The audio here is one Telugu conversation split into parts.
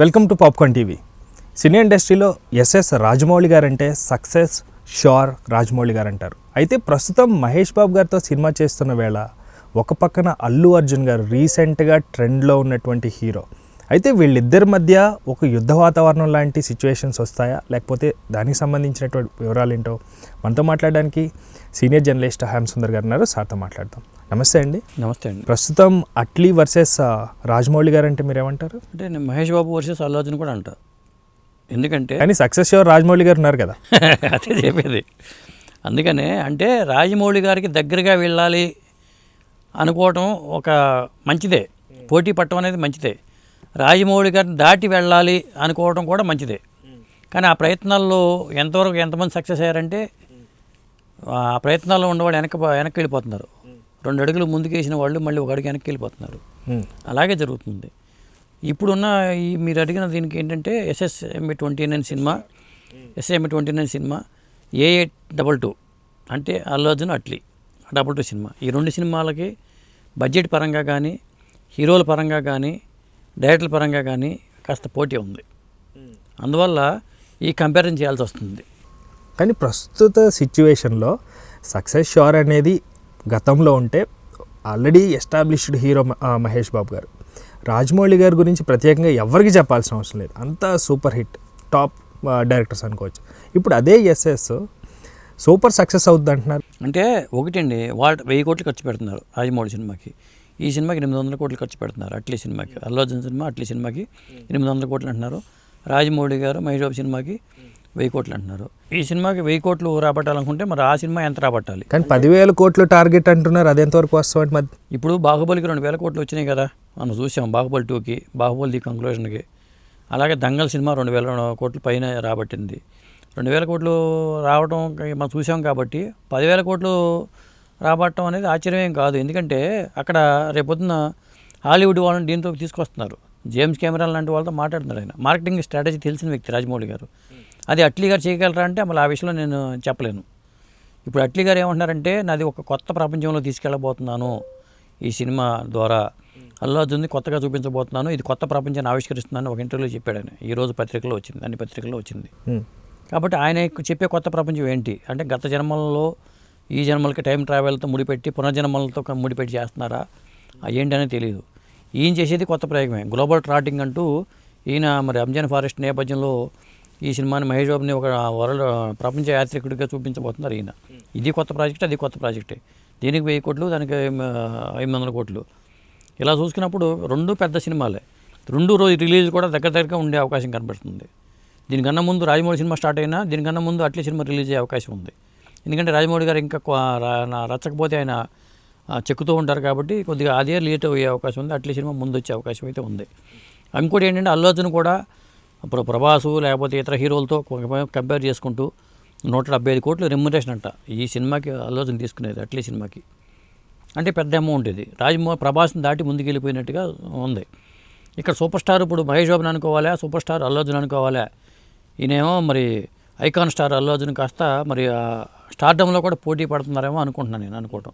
Welcome to popcorn TV. సినీ ఇండస్ట్రీలో ఎస్ఎస్ రాజమౌళి గారంటే సక్సెస్ షోర్ రాజమౌళి గారు అంటారు అయితే ప్రస్తుతం మహేష్ బాబు గారితో సినిమా చేస్తున్న వేళ ఒక పక్కన అల్లు అర్జున్ గారు రీసెంట్గా ట్రెండ్లో ఉన్నటువంటి హీరో. అయితే వీళ్ళిద్దరి మధ్య ఒక యుద్ధ వాతావరణం లాంటి సిచ్యువేషన్స్ వస్తాయా? లేకపోతే దానికి సంబంధించినటువంటి వివరాలు ఏంటో మనతో మాట్లాడడానికి సీనియర్ జర్నలిస్ట్ హ్యామ్ సుందర్ గారు ఉన్నారు. సార్తో మాట్లాడతాం నమస్తే అండి. నమస్తే అండి. ప్రస్తుతం అట్లీ వర్సెస్ రాజమౌళి గారు అంటే మీరేమంటారు? అంటే నేను మహేష్ బాబు వర్సెస్ అల్లు అర్జున్ కూడా అంట. ఎందుకంటే కానీ సక్సెస్ షో రాజమౌళి గారు ఉన్నారు కదా. అదే చెప్పేది. అందుకనే అంటే రాజమౌళి గారికి దగ్గరగా వెళ్ళాలి అనుకోవటం ఒక మంచిదే. పోటీ పట్టడం అనేది మంచిదే. రాజమౌళి గారిని దాటి వెళ్ళాలి అనుకోవడం కూడా మంచిదే. కానీ ఆ ప్రయత్నాల్లో ఎంతవరకు ఎంతమంది సక్సెస్ అయ్యారంటే ఆ ప్రయత్నాల్లో ఉన్నవాళ్ళు వెనక వెనక్కి వెళ్ళిపోతున్నారు. రెండు అడుగులు ముందుకు వేసిన వాళ్ళు మళ్ళీ ఒక అడుగు వెనక్కి వెళ్ళిపోతున్నారు. అలాగే జరుగుతుంది. ఇప్పుడున్న ఈ మీరు అడిగిన దీనికి ఏంటంటే SSMB twenty nine cinema SMB twenty nine cinema A eight double two అంటే Allu Arjun Atlee double two cinema. ఈ రెండు సినిమాలకి బడ్జెట్ పరంగా కానీ హీరోల పరంగా కానీ డైరెక్టర్ల పరంగా కానీ కాస్త పోటీ ఉంది. అందువల్ల ఈ కంపారిజన్ చేయాల్సి వస్తుంది. కానీ ప్రస్తుత సిచ్యువేషన్లో సక్సెస్ షోర్ అనేది గతంలో ఉంటే already established hero Mahesh Babu garu. Rajamouli గారి గురించి ప్రత్యేకంగా ఎవరికి చెప్పాల్సిన అవసరం లేదు. అంతా సూపర్ హిట్ టాప్ డైరెక్టర్స్ అనుకోవచ్చు. ఇప్పుడు అదే ఎస్ఎస్ సూపర్ సక్సెస్ అవుద్ది అంటున్నారు అంటే ఒకటండి వాళ్ళు వెయ్యి కోట్లు ఖర్చు పెడుతున్నారు రాజమౌళి సినిమాకి. ఈ సినిమాకి ఎనిమిది వందల కోట్లు ఖర్చు పెడుతున్నారు. అట్లీ సినిమాకి. అల్లు అర్జున్ సినిమా అట్లీ సినిమాకి ఎనిమిది వందల కోట్లు అంటున్నారు. రాజమౌళి గారు మహేష్ బాబు సినిమాకి వెయ్యి కోట్లు అంటున్నారు. ఈ సినిమాకి వెయ్యి కోట్లు రాబట్టాలనుకుంటే మరి ఆ సినిమా ఎంత రాబట్టాలి కానీ పదివేల కోట్లు టార్గెట్ అంటున్నారు. అది ఎంతవరకు వస్తామంటే మరి? ఇప్పుడు బాహుబలికి రెండు వేల కోట్లు వచ్చినాయి కదా. మనం చూసాం బాహుబలి టూకి బాహుబలి ది కంక్లూజన్కి అలాగే దంగల్ సినిమా రెండు వేల కోట్ల పైన రాబట్టింది. రెండు వేల కోట్లు రావడం మనం చూసాం కాబట్టి పదివేల కోట్లు రాబట్టడం అనేది ఆశ్చర్యం కాదు. ఎందుకంటే అక్కడ రేపొద్దున హాలీవుడ్ వాళ్ళని దీంతో తీసుకొస్తున్నారు. జేమ్స్ కెమెరా లాంటి వాళ్ళతో మాట్లాడుతున్నారు ఆయన. మార్కెటింగ్ స్ట్రాటజీ తెలిసిన వ్యక్తి రాజమౌళి గారు. అది అట్లీ గారు చేయగలరా అంటే మళ్ళీ ఆ విషయంలో నేను చెప్పలేను. ఇప్పుడు అట్లీ గారు ఏమంటున్నారంటే నాది ఒక కొత్త ప్రపంచంలో తీసుకెళ్ళబోతున్నాను ఈ సినిమా ద్వారా. అల్లు అర్జున్ని కొత్తగా చూపించబోతున్నాను. ఇది కొత్త ప్రపంచాన్ని ఆవిష్కరిస్తున్నాను ఒక ఇంటర్వ్యూలో చెప్పాడు ఆయన. ఈ రోజు పత్రికలో వచ్చింది. అన్ని పత్రికల్లో వచ్చింది. కాబట్టి ఆయన చెప్పే కొత్త ప్రపంచం ఏంటి? అంటే గత జన్మలలో ఈ జన్మలకి టైం ట్రావెల్తో ముడిపెట్టి పునర్జన్మలతో ముడిపెట్టి చేస్తున్నారా? ఆ ఏంటి అనేది తెలియదు ఈయన చేసేది కొత్త ప్రయోగమే. గ్లోబల్ ట్రాటింగ్ అంటూ ఈయన మరి రంజాన్ ఫారెస్ట్ నేపథ్యంలో ఈ సినిమాని మహేష్ బాబుని ఒక వరల్డ్ ప్రపంచ యాత్రికుడిగా చూపించబోతున్నారు ఈయన. ఇది కొత్త ప్రాజెక్ట్ అది కొత్త ప్రాజెక్టే. దీనికి వెయ్యి కోట్లు దానికి ఎనిమిది వందల కోట్లు. ఇలా చూసుకున్నప్పుడు రెండు పెద్ద సినిమాలే. రెండు రోజు రిలీజ్ కూడా దగ్గర దగ్గరగా ఉండే అవకాశం కనబడుతుంది. దీనికన్నా ముందు రాజమౌళి సినిమా స్టార్ట్ అయినా దీనికన్నా ముందు అట్లే సినిమా రిలీజ్ అయ్యే అవకాశం ఉంది. ఎందుకంటే రాజమౌళి గారు ఇంకా రచ్చకపోతే ఆయన చెక్కుతూ ఉంటారు కాబట్టి కొద్దిగా అదే లేట్ అయ్యే అవకాశం ఉంది. అట్లీ సినిమా ముందు వచ్చే అవకాశం అయితే ఉంది. ఇంకోటి ఏంటంటే అల్లు అర్జున్ కూడా ఇప్పుడు ప్రభాసు లేకపోతే ఇతర హీరోలతో కంపేర్ చేసుకుంటూ నూట డెబ్బై ఐదు కోట్లు రెమ్యునరేషన్ అంట. ఈ సినిమాకి అల్లు అర్జున్ తీసుకునేది అట్లీ సినిమాకి. అంటే పెద్ద అమౌంట్ ఇది. రాజమౌళి ప్రభాస్ని దాటి ముందుకెళ్ళిపోయినట్టుగా ఉంది. ఇక్కడ సూపర్ స్టార్ ఇప్పుడు మహేష్ బాబుని అనుకోవాలా? సూపర్ స్టార్ అల్లు అర్జున్ అనుకోవాలా? ఈయనేమో మరి ఐకాన్ స్టార్ అల్లు అర్జున్ కాస్త మరి స్టార్డంలో కూడా పోటీ పడుతున్నారేమో అనుకుంటున్నాను నేను అనుకోవటం.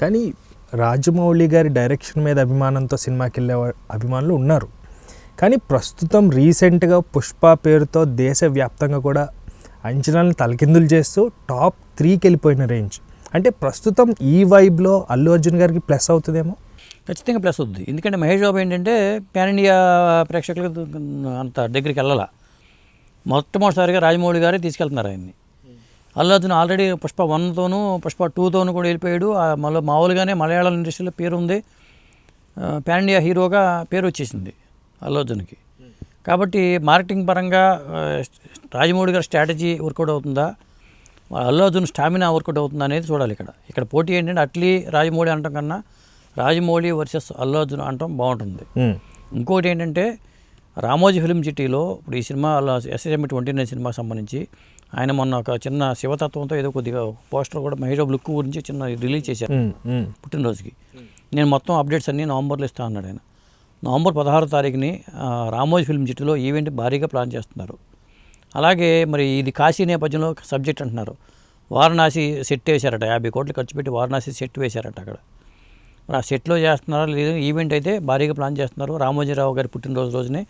కానీ రాజమౌళి గారి డైరెక్షన్ మీద అభిమానంతో సినిమాకి వెళ్ళే అభిమానులు ఉన్నారు. కానీ ప్రస్తుతం రీసెంట్గా పుష్ప పేరుతో దేశవ్యాప్తంగా కూడా అంచనాలను తలకిందులు చేస్తూ టాప్ త్రీకి వెళ్ళిపోయిన రేంజ్. అంటే ప్రస్తుతం ఈ వైబ్లో అల్లు అర్జున్ గారికి ప్లస్ అవుతుందేమో? ఖచ్చితంగా ప్లస్ అవుద్ది. ఎందుకంటే మహేష్ బాబు ఏంటంటే పాన్ ఇండియా ప్రేక్షకులకు అంత దగ్గరికి వెళ్ళాల. మొట్టమొదటిసారిగా రాజమౌళి గారే తీసుకెళ్తున్నారు ఆయన్ని. అల్లు అర్జున్ ఆల్రెడీ పుష్ప వన్తోనూ పుష్ప టూతోనూ కూడా వెళ్ళిపోయాడు. ఆ మళ్ళీ మామూలుగానే మలయాళం ఇండస్ట్రీలో పేరు ఉంది పాన్ ఇండియా హీరోగా పేరు వచ్చేసింది అల్లు అర్జున్కి కాబట్టి మార్కెటింగ్ పరంగా రాజమౌళి గారి స్ట్రాటజీ వర్కౌట్ అవుతుందా? అల్లు అర్జున్ స్టామినా వర్కౌట్ అవుతుందా అనేది చూడాలి ఇక్కడ. ఇక్కడ పోటీ ఏంటంటే అట్లీ రాజమౌళి అంటాం కన్నా రాజమౌళి వర్సెస్ అల్లు అర్జున్ అంటాం బాగుంటుంది ఇంకోటి ఏంటంటే రామోజీ ఫిల్మ్ సిటీలో ఇప్పుడు ఈ సినిమా ఎస్ఎస్ఎం ట్వంటీ నైన్ సినిమాకి సంబంధించి ఆయన మొన్న ఒక చిన్న శివతత్వంతో ఏదో కొద్దిగా పోస్టర్ కూడా మహేష్ బాబు లుక్ గురించి చిన్న రిలీజ్ చేశారు. పుట్టినరోజుకి. నేను మొత్తం అప్డేట్స్ అన్నీ నవంబర్లో ఇస్తా అన్నాడు ఆయన. నవంబర్ పదహారో తారీఖుని రామోజీ ఫిల్మ్ సిటీలో ఈవెంట్ భారీగా ప్లాన్ చేస్తున్నారు. అలాగే మరి ఇది కాశీ నేపథ్యంలో సబ్జెక్ట్ అంటున్నారు. వారణాసి సెట్ వేశారట యాభై కోట్లు ఖర్చు పెట్టి వారణాసి సెట్ వేశారట అక్కడ. మరి ఆ సెట్లో చేస్తున్నారా లేదు ఈవెంట్ అయితే భారీగా ప్లాన్ చేస్తున్నారు రామోజీరావు గారి పుట్టినరోజు రోజునే.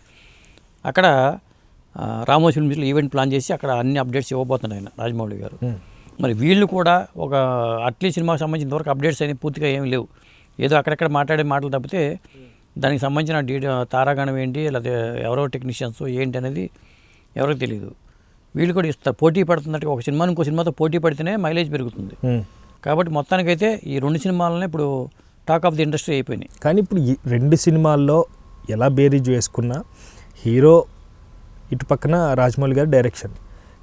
అక్కడ రామోజీ ఫిల్మ్స్లో ఈవెంట్ ప్లాన్ చేసి అక్కడ అన్ని అప్డేట్స్ ఇవ్వబోతున్నాడు ఆయన రాజమౌళి గారు. మరి వీళ్ళు కూడా ఒక అట్లీ సినిమాకి సంబంధించిన వరకు అప్డేట్స్ అనేవి పూర్తిగా ఏమీ లేవు. ఏదో అక్కడక్కడ మాట్లాడే మాటలు తప్పితే దానికి సంబంధించిన డీటె తారాగణం ఏంటి లేకపోతే ఎవరో టెక్నీషియన్స్ ఏంటి అనేది ఎవరికి తెలియదు వీళ్ళు కూడా ఇస్తారు పోటీ పడుతున్నట్టుగా ఒక సినిమా ఇంకో సినిమాతో పోటీ పడితేనే మైలేజ్ పెరుగుతుంది. కాబట్టి మొత్తానికైతే ఈ రెండు సినిమాలనే ఇప్పుడు టాక్ ఆఫ్ ది ఇండస్ట్రీ అయిపోయినాయి. కానీ ఇప్పుడు ఈ రెండు సినిమాల్లో ఎలా బేరీజ్ వేసుకున్నా హీరో ఇటు పక్కన రాజమౌళి గారి డైరెక్షన్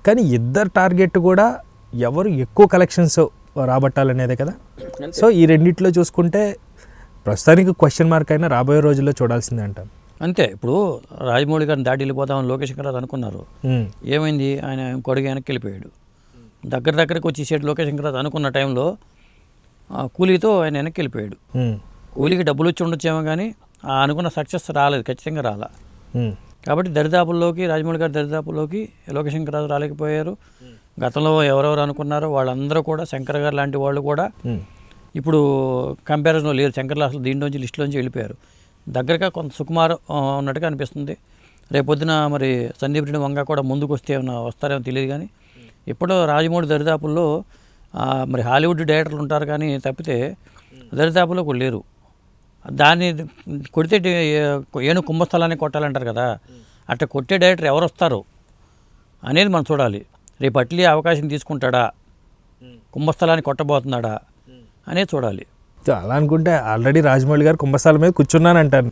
కానీ ఇద్దరు టార్గెట్ కూడా ఎవరు ఎక్కువ కలెక్షన్స్ రాబట్టాలనేదే కదా? సో ఈ రెండిట్లో చూసుకుంటే ప్రస్తుతానికి క్వశ్చన్ మార్క్ అయినా రాబోయే రోజుల్లో చూడాల్సిందే అంటాను అంతే. ఇప్పుడు రాజమౌళి గారిని దాటి వెళ్ళిపోదామని లోకేష్ గారు అనుకున్నారు. ఏమైంది? ఆయన కొడుకు వెనక్కి వెళ్ళిపోయాడు. దగ్గర దగ్గరకు వచ్చేసేటు లోకేష్ శంకరాజ్ అనుకున్న టైంలో ఆ కూలీతో ఆయన వెనక్కి వెళ్ళిపోయాడు. కూలీకి డబ్బులు వచ్చి ఉండొచ్చేమో కానీ ఆ అనుకున్న సక్సెస్ రాలేదు. ఖచ్చితంగా రాలా. కాబట్టి దరిదాపుల్లోకి రాజమౌళి గారి దరిదాపుల్లోకి లోకేష్ శంకరాజు రాలేకపోయారు. గతంలో ఎవరెవరు అనుకున్నారో వాళ్ళందరూ కూడా శంకర్ గారు లాంటి వాళ్ళు కూడా. ఇప్పుడు కంపారిజన్లో లేరు. శంకర్ అసలు దీంట్లోంచి లిస్టులోంచి వెళ్ళిపోయారు. దగ్గరగా కొంత సుకుమార్ ఉన్నట్టుగా అనిపిస్తుంది. రేపొద్దున మరి సందీప్ రెడ్డి వంగ కూడా ముందుకు వస్తే ఏమన్నా వస్తారేమో తెలియదు కానీ ఇప్పుడు రాజమౌళి దరిదాపుల్లో మరి హాలీవుడ్ డైరెక్టర్లు ఉంటారు కానీ తప్పితే దరిదాపుల్లో కూడా లేరు. దాన్ని కొడితే ఏను కుంభస్థలాన్ని కొట్టాలంటారు కదా. అట్లా కొట్టే డైరెక్టర్ ఎవరు వస్తారు అనేది మనం చూడాలి. రేపు అట్లీ అవకాశం తీసుకుంటాడా? కుంభస్థలాన్ని కొట్టబోతున్నాడా? అనేది చూడాలి. సో అలా అనుకుంటే ఆల్రెడీ రాజమౌళి గారు కుంభస్థల మీద కూర్చున్నాను అంటాను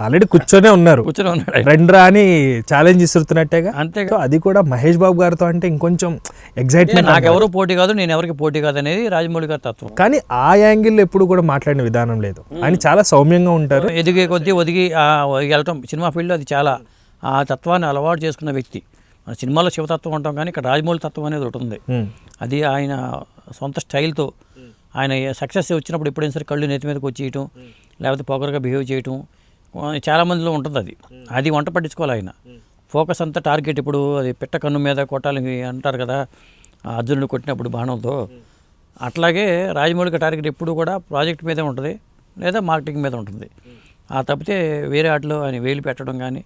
ఆల్రెడీ కూర్చొనే ఉన్నారు. కూర్చొని ఉన్నాడు. రండ్రా అని ఛాలెంజ్ ఇస్తున్నట్టేగా అంతేగా. సో అది కూడా మహేష్ బాబు గారితో అంటే ఇంకొంచెం ఎగ్జైట్మెంట్ నాకెవరు పోటీ కాదు నేను ఎవరికి పోటీ కాదు అనేది రాజమౌళి గారి తత్వం. కానీ ఆ యాంగిల్ ఎప్పుడు కూడా మాట్లాడిన విధానం లేదు. ఆయన చాలా సౌమ్యంగా ఉంటారు. ఎదిగే కొద్దీ ఒదిగి ఆ, వెళ్ళటం సినిమా ఫీల్డ్లో అది చాలా ఆ తత్వాన్ని అలవాటు చేసుకున్న వ్యక్తి. మన సినిమాలో శివతత్వం ఉంటాం కానీ ఇక్కడ రాజమౌళి తత్వం అనేది ఒకటి ఉంది. అది ఆయన సొంత స్టైల్తో ఆయన సక్సెస్ వచ్చినప్పుడు ఎప్పుడైనా సరే కళ్ళు నెత్తి మీదకి వచ్చేయటం లేకపోతే పొగరుగా బిహేవ్ చేయటం ఆ, చాలా మందిలో ఉంటుంది అది. అది వంట పట్టించుకోవాలి ఆయన. ఫోకస్ అంతా టార్గెట్ ఇప్పుడు అది పిట్ట కన్ను మీద కొట్టాలి అంటారు కదా ఆ అర్జునుడు కొట్టినప్పుడు బాణంతో. అట్లాగే రాజమౌళికి టార్గెట్ ఎప్పుడు కూడా ప్రాజెక్ట్ మీదే ఉంటుంది లేదా మార్కెటింగ్ మీద ఉంటుంది. ఆ తప్పితే వేరే ఆటలో ఆయన వేలు పెట్టడం కానీ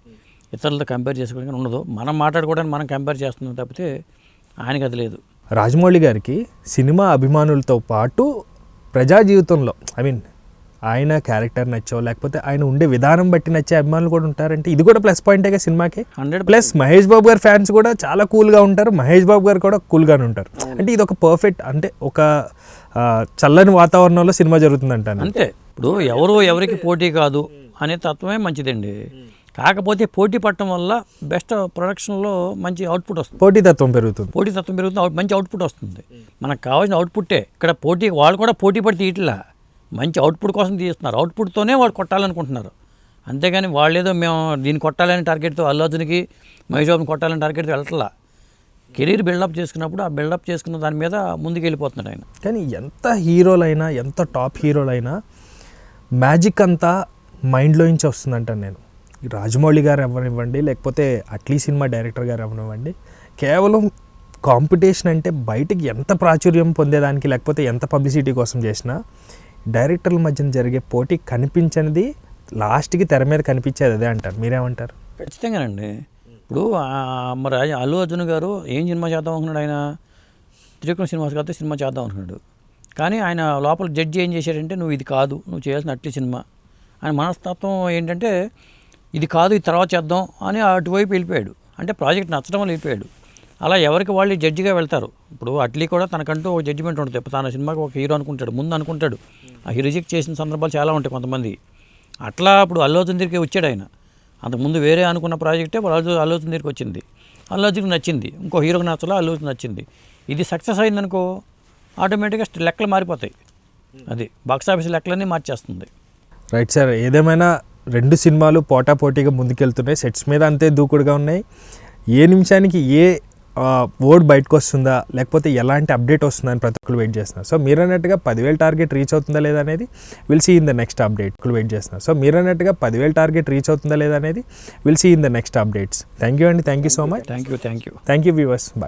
ఇతరులతో కంపేర్ చేసుకోవడం కానీ ఉండదు. మనం మాట్లాడుకోవడానికి మనం కంపేర్ చేస్తున్నాం తప్పితే ఆయనకి అది లేదు. రాజమౌళి గారికి సినిమా అభిమానులతో పాటు ప్రజా జీవితంలో ఐ మీన్ ఆయన క్యారెక్టర్ నచ్చో లేకపోతే ఆయన ఉండే విధానం బట్టి నచ్చే అభిమానులు కూడా ఉంటారంటే ఇది కూడా ప్లస్ పాయింటేగా సినిమాకి? హండ్రెడ్ ప్లస్ మహేష్ బాబు గారి ఫ్యాన్స్ కూడా చాలా కూల్గా ఉంటారు మహేష్ బాబు గారు కూడా కూల్గానే ఉంటారు. అంటే ఇది ఒక పర్ఫెక్ట్ అంటే ఒక చల్లని వాతావరణంలో సినిమా జరుగుతుంది అంటాను అంతే. ఇప్పుడు ఎవరు ఎవరికి పోటీ కాదు అనే తత్వమే మంచిదండి. కాకపోతే పోటీ పడటం వల్ల బెస్ట్ ప్రొడక్షన్లో మంచి అవుట్పుట్ వస్తుంది. పోటీతత్వం పెరుగుతుంది. పోటీ తత్వం పెరుగుతుంది అవుట్ మంచి అవుట్పుట్ వస్తుంది. మనకు కావాల్సిన అవుట్పుట్టే. ఇక్కడ పోటీ వాళ్ళు కూడా పోటీ పడి తీయట్లా. మంచి అవుట్పుట్ కోసం తీస్తున్నారు. అవుట్పుట్తోనే వాళ్ళు కొట్టాలనుకుంటున్నారు. అంతేగాని వాళ్ళు ఏదో మేము దీన్ని కొట్టాలని టార్గెట్తో అల్లు అర్జున్కి మహేష్ బాబుని కొట్టాలని టార్గెట్తో వెళ్ళట్లా కెరీర్ బిల్డప్ చేసుకున్నప్పుడు ఆ బిల్డప్ చేసుకున్న దాని మీద ముందుకు వెళ్ళిపోతున్నాడు ఆయన. కానీ ఎంత హీరోలైనా ఎంత టాప్ హీరోలైనా మ్యాజిక్ అంతా మైండ్లో నుంచి వస్తుందంటాను నేను. రాజమౌళి గారు ఎవరివ్వండి లేకపోతే అట్లీ సినిమా డైరెక్టర్ గారు ఇవ్వనివ్వండి కేవలం కాంపిటీషన్ అంటే బయటికి ఎంత ప్రాచుర్యం పొందేదానికి లేకపోతే ఎంత పబ్లిసిటీ కోసం చేసినా డైరెక్టర్ల మధ్యన జరిగే పోటీ కనిపించనిది లాస్ట్కి తెర మీద కనిపించేది అదే అంటారు. మీరేమంటారు? ఖచ్చితంగానండి. ఇప్పుడు ఆ, మరి అల్లు అర్జున్ గారు ఏం సినిమా చేద్దాం అనుకున్నాడు ఆయన? త్రికోణ సినిమాస్ కాదు సినిమా చేద్దాం అనుకున్నాడు. కానీ ఆయన లోపల జడ్జి ఏం చేశాడంటే నువ్వు ఇది కాదు నువ్వు చేయాల్సిన అట్టి సినిమా. ఆయన మనస్తత్వం ఏంటంటే ఇది కాదు ఇది తర్వాత చేద్దాం అని అటువైపు వెళ్ళిపోయాడు. అంటే ప్రాజెక్ట్ నచ్చడం వల్ల వెళ్ళిపోయాడు. అలా ఎవరికి వాళ్ళు జడ్జిగా వెళ్తారు. ఇప్పుడు అట్లీ కూడా తనకంటూ ఒక జడ్జిమెంట్ ఉంటుంది. ఇప్పుడు తన సినిమాకి ఒక హీరో అనుకుంటాడు ముందు అనుకుంటాడు. ఆ రిజెక్ట్ చేసిన సందర్భాలు చాలా ఉంటాయి కొంతమంది. అట్లా ఇప్పుడు అల్లోచన దగ్గరికి వచ్చాడు ఆయన. అంతకుముందు వేరే అనుకున్న ప్రాజెక్టే అల్లు ఆలోచన దగ్గరికి వచ్చింది. అల్లు నచ్చింది. ఇంకో హీరోకి నచ్చలో ఆలోచన నచ్చింది. ఇది సక్సెస్ అయిందనుకో ఆటోమేటిక్గా లెక్కలు మారిపోతాయి. అది బాక్స్ ఆఫీస్ లెక్కలన్నీ మార్చేస్తుంది. రైట్ సార్ ఏదేమైనా రెండు సినిమాలు పోటాపోటీగా ముందుకెళ్తున్నాయి. సెట్స్ మీద అంతే దూకుడుగా ఉన్నాయి. ఏ నిమిషానికి ఏ వర్డ్ బయటకు వస్తుందా లేకపోతే ఎలాంటి అప్డేట్ వస్తుందా అని ప్రతి ఒక్కరు వెయిట్ చేస్తున్నారు. సో మీరు అన్నట్టుగా పదివేల టార్గెట్ రీచ్ అవుతుందా లేదా అనేది will see in the next update. Wait చేస్తున్నారు. సో మీరు అన్నట్టుగా పదివేల టార్గెట్ రీచ్ అవుతుందా లేదా అనేది will see in the next updates. Thank you అండి thank you so much. Thank you thank you thank you viewers. Bye.